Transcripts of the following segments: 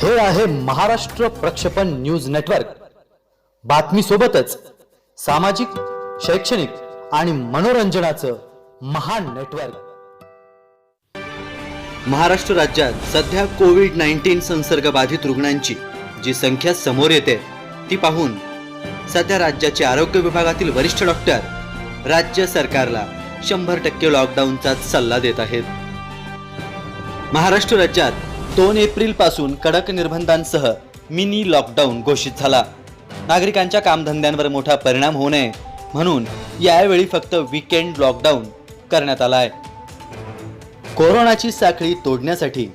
हे आहे महाराष्ट्र प्रक्षेपण न्यूज नेटवर्क. बातमी सोबतच सामाजिक शैक्षणिक आणि मनोरंजनाचं महान नेटवर्क. महाराष्ट्र राज्यात सध्या कोविड नाईन्टीन संसर्ग बाधित रुग्णांची जी संख्या समोर येते ती पाहून सध्या राज्याचे आरोग्य विभागातील वरिष्ठ डॉक्टर राज्य सरकारला शंभर टक्के लॉकडाऊनचा सल्ला देत आहेत. महाराष्ट्र राज्यात दोन एप्रिलपासून कडक निर्बंधांसह मिनी लॉकडाऊन घोषित झाला. नागरिकांच्या कामधंद्यांवर मोठा परिणाम होऊ नये म्हणून यावेळी फक्त विकेंड लॉकडाऊन करण्यात आला आहे. कोरोनाची साखळी तोडण्यासाठी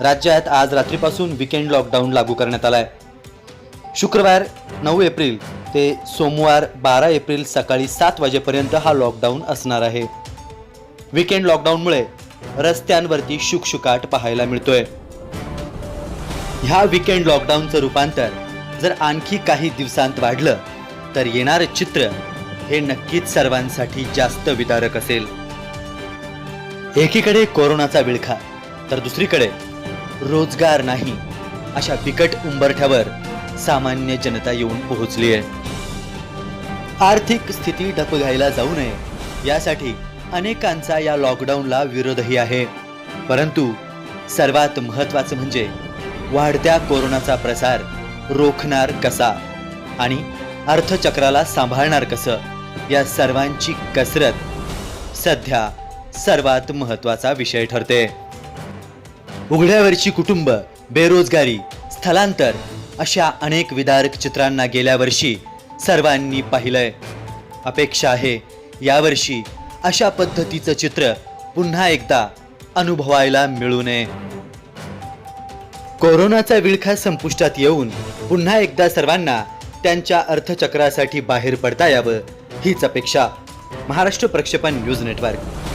राज्यात आज रात्रीपासून विकेंड लॉकडाऊन लागू करण्यात आला आहे शुक्रवार नऊ एप्रिल ते सोमवार बारा एप्रिल सकाळी सात वाजेपर्यंत हा लॉकडाऊन असणार आहे. विकेंड लॉकडाऊनमुळे रस्त्यांवरती शुकशुकाट पाहायला मिळतोय. ह्या विकेंड लॉकडाऊनचं रूपांतर जर आणखी काही दिवसांत वाढलं तर येणारं चित्र हे नक्कीच सर्वांसाठी जास्त विदारक असेल. एकीकडे कोरोनाचा विळखा तर दुसरीकडे रोजगार नाही अशा बिकट उंबरठ्यावर सामान्य जनता येऊन पोहोचली आहे. आर्थिक स्थिती डबघाईला जाऊ नये यासाठी अनेकांचा या लॉकडाऊनला विरोधही आहे. परंतु सर्वात महत्त्वाचं म्हणजे वाढत्या कोरोनाचा प्रसार रोखणार कसा? आणि अर्थचक्राला सांभाळणार कसं? या सर्वांची कसरत सध्या सर्वात महत्त्वाचा विषय ठरते. उघड्यावरची कुटुंब बेरोजगारी स्थलांतर अशा अनेक विदारक चित्रांना गेल्या वर्षी सर्वांनी पाहिलंय. अपेक्षा आहे यावर्षी अशा पद्धतीचं चित्र पुन्हा एकदा अनुभवायला मिळू नये. कोरोनाचा विळखा संपुष्टात येऊन पुन्हा एकदा सर्वांना त्यांच्या अर्थचक्रासाठी बाहेर पडता यावं हीच अपेक्षा महाराष्ट्र प्रक्षेपण न्यूज नेटवर्क.